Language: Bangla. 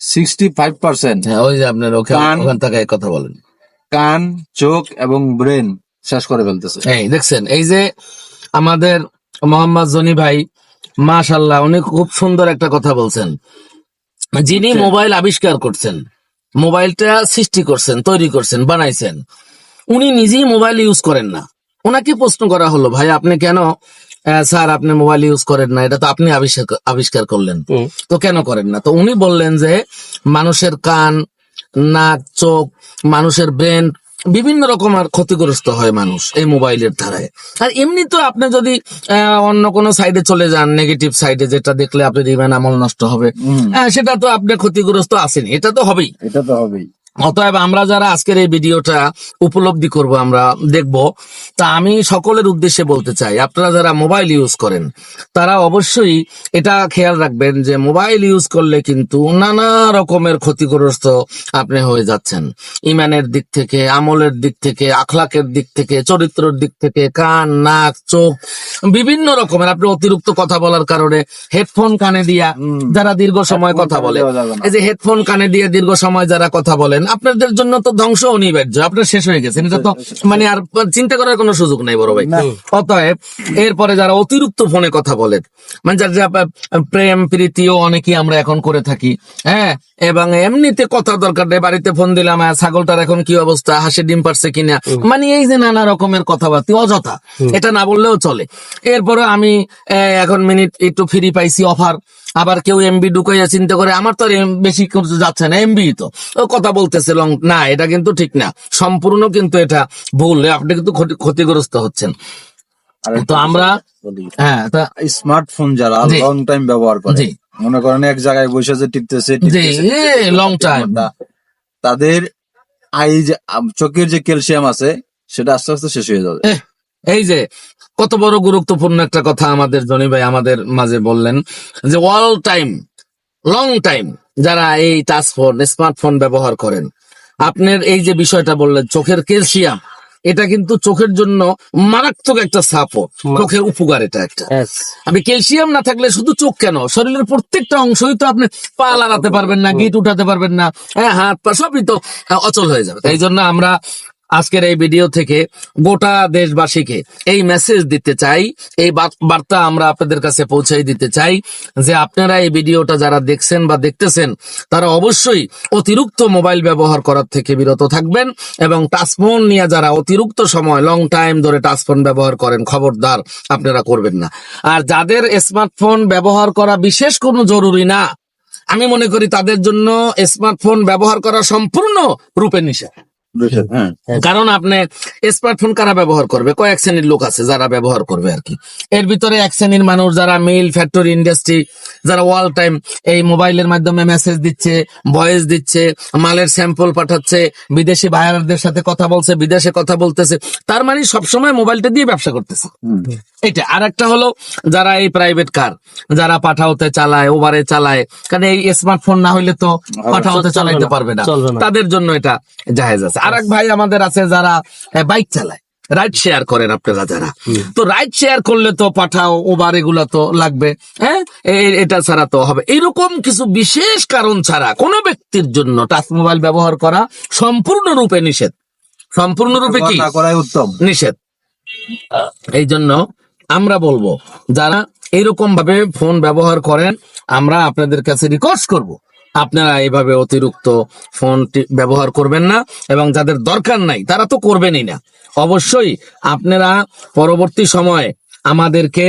সিক্সটি ফাইভ পার্সেন্ট হ্যাঁ ওই যে আপনার ওখানে কান- ওখান থেকে কথা বলেন। কান চোখ এবং ব্রেন শেষ করে ফেলতেছে। এই দেখছেন এই যে আমাদের মোহাম্মদ জনি ভাই মাশাল্লাহ উনি খুব সুন্দর একটা কথা বলছেন। যিনি মোবাইল আবিষ্কার করছেন মোবাইলটা সৃষ্টি করছেন তৈরি করছেন বানাইছেন উনি নিজেই মোবাইল ইউজ করেন না। ওনাকে প্রশ্ন করা হলো ভাই আপনি কেন স্যার আপনি মোবাইল ইউজ করেন না এটা তো আপনি আবিষ্কার আবিষ্কার করলেন। তো কেন করেন না? তো উনি বললেন যে মানুষের কান নাক চোখ মানুষের ব্রেন বিভিন্ন রকমের ক্ষতিগ্রস্ত হয় মানুষ এই মোবাইলের ধারায় আর এমনি তো আপনি যদি আহ, অন্য কোনো সাইডে চলে যান নেগেটিভ সাইডে যেটা দেখলে আপনার ইমান আমল নষ্ট হবে সেটা তো আপনি ক্ষতিগ্রস্ত আছেন এটা তো হবেই। এটা তো হবেই। অতএব আমরা যারা আজকের এই ভিডিওটা উপলব্ধি করব আমরা দেখব। তা আমি সকলের উদ্দেশ্যে বলতে চাই আপনারা যারা মোবাইল ইউজ করেন তারা অবশ্যই এটা খেয়াল রাখবেন যে মোবাইল ইউজ করলে কিন্তু নানা রকমের ক্ষতিগ্রস্ত আপনি হয়ে যাচ্ছেন। ইমানের দিক থেকে আমলের দিক থেকে আখলাকের দিক থেকে চরিত্রের দিক থেকে কান নাক চোখ বিভিন্ন রকমের। আপনি অতিরিক্ত কথা বলার কারণে হেডফোন কানে দিয়া যারা দীর্ঘ সময় কথা বলে। এই যে হেডফোন কানে দিয়ে দীর্ঘ সময় যারা কথা বলেন আপনাদের জন্য তো ধ্বংস অনিবার্য আপনার শেষ হয়ে গেছেন এটা তো মানে আর চিন্তা করার কোনো সুযোগ নাই বড় ভাই। অতএব এরপরে যারা অতিরিক্ত ফোনে কথা বলেন মানে যার যা প্রেম প্রীতিও অনেকেই আমরা এখন করে থাকি হ্যাঁ? এবং এমনিতে কথা দরকার নেই বাড়িতে ফোন দিলাম ছাগলটার এখন কি অবস্থা হাসি ডিম পারছে কিনা? মানে এই যে নানা রকমের কথাবার্তা অযথা। এটা না বললেও চলে। এরপরে আমি এখন মিনিট একটু ফ্রি পাইছি অফার আবার কেউ এমবি ঢুকাইয়া চিন্তা করে আমার তো আর বেশি যাচ্ছে না এমবি তো। ও কথা বলতেছে লং না এটা কিন্তু ঠিক না। সম্পূর্ণ কিন্তু এটা ভুল আপনি কিন্তু ক্ষতি- ক্ষতিগ্রস্ত হচ্ছেন। তো আমরা হ্যাঁ স্মার্টফোন যারা লং টাইম ব্যবহার করে মনে করেন এক জায়গায় বসে যে টিপতেছে লং টাইম তাদের আই যে চোখের যে ক্যালসিয়াম আছে সেটা আস্তে আস্তে শেষ হয়ে যাবে। এই যে কত বড় গুরুত্বপূর্ণ একটা কথা আমাদের জনি ভাই আমাদের মাঝে বললেন যে অল টাইম লং টাইম যারা এই টাচ ফোন স্মার্টফোন ব্যবহার করেন। আপনার এই যে বিষয়টা বললেন চোখের ক্যালসিয়াম এটা কিন্তু চোখের জন্য মারাত্মক একটা সাপো চোখের উপকার এটা একটা। আমি ক্যালসিয়াম না থাকলে শুধু চোখ কেন? শরীরের প্রত্যেকটা অংশই তো আপনি পা লাগাতে পারবেন না গিট উঠাতে পারবেন না হ্যাঁ হাত পা সবই তো অচল হয়ে যাবে। এই জন্য আমরা আজকের এই ভিডিও থেকে গোটা দেশবাসীকে এই মেসেজ দিতে চাই, এই বার্তা আমরা আপনাদের কাছে পৌঁছাই দিতে চাই যে আপনারা এই ভিডিওটা যারা দেখছেন বা দেখতেছেন, তারা অবশ্যই অতিরিক্ত মোবাইল ব্যবহার করার থেকে বিরত থাকবেন এবং টাচফোন নিয়ে যারা অতিরিক্ত সময় লং টাইম ধরে টাচফোন ব্যবহার করেন, খবরদার আপনারা করবেন না। আর যাদের স্মার্টফোন ব্যবহার করা বিশেষ কোনো জরুরি না, আমি মনে করি তাদের জন্য স্মার্টফোন ব্যবহার করা সম্পূর্ণ রূপে নিষেধ। কারণ আপনি স্মার্টফোন কারা ব্যবহার করবে? কয়েক শ্রেণির লোক আছে যারা ব্যবহার করবে আর কি। এর ভিতরে এক শ্রেণির মানুষ যারা মিল ফ্যাক্টরি ইন্ডাস্ট্রি যারা অল টাইম এই মোবাইলের মাধ্যমে মেসেজ দিচ্ছে ভয়েস দিচ্ছে মালের স্যাম্পল পাঠাচ্ছে বিদেশি বায়ারদের সাথে কথা বলছে বিদেশে কথা বলতেছে তার মানে সবসময় মোবাইলটা দিয়ে ব্যবসা করতেছে। এটা। আর একটা হলো যারা এই প্রাইভেট কার যারা পাঠাওতে চালায় ওভারে চালায় কারণ এই স্মার্টফোন না হইলে তো পাঠাওতে চালাইতে পারবে না। তাদের জন্য এটা জাহেজ আছে। আর এক ভাই আমাদের আছে যারা বাইক চালায়। রাইড শেয়ার করেন আপনারা যারা। তো রাইড শেয়ার করলে তো পাঠাও ওভার এগুলা তো লাগবে হ্যাঁ? এটা ছাড়া তো হবে। এরকম কিছু বিশেষ কারণ ছাড়া কোনো ব্যক্তির জন্য টাচ মোবাইল ব্যবহার করা সম্পূর্ণরূপে নিষেধ। সম্পূর্ণরূপে কি? উত্তম। নিষেধ। এই জন্য আমরা বলব যারা এরকম ভাবে ফোন ব্যবহার করেন আমরা আপনাদের কাছে রিকোয়েস্ট করব। আপনারা এভাবে অতিরিক্ত ফোন ব্যবহার করবেন না এবং যাদের দরকার নাই, তারা তো করবেনই না। অবশ্যই আপনারা পরবর্তী সময়ে আমাদেরকে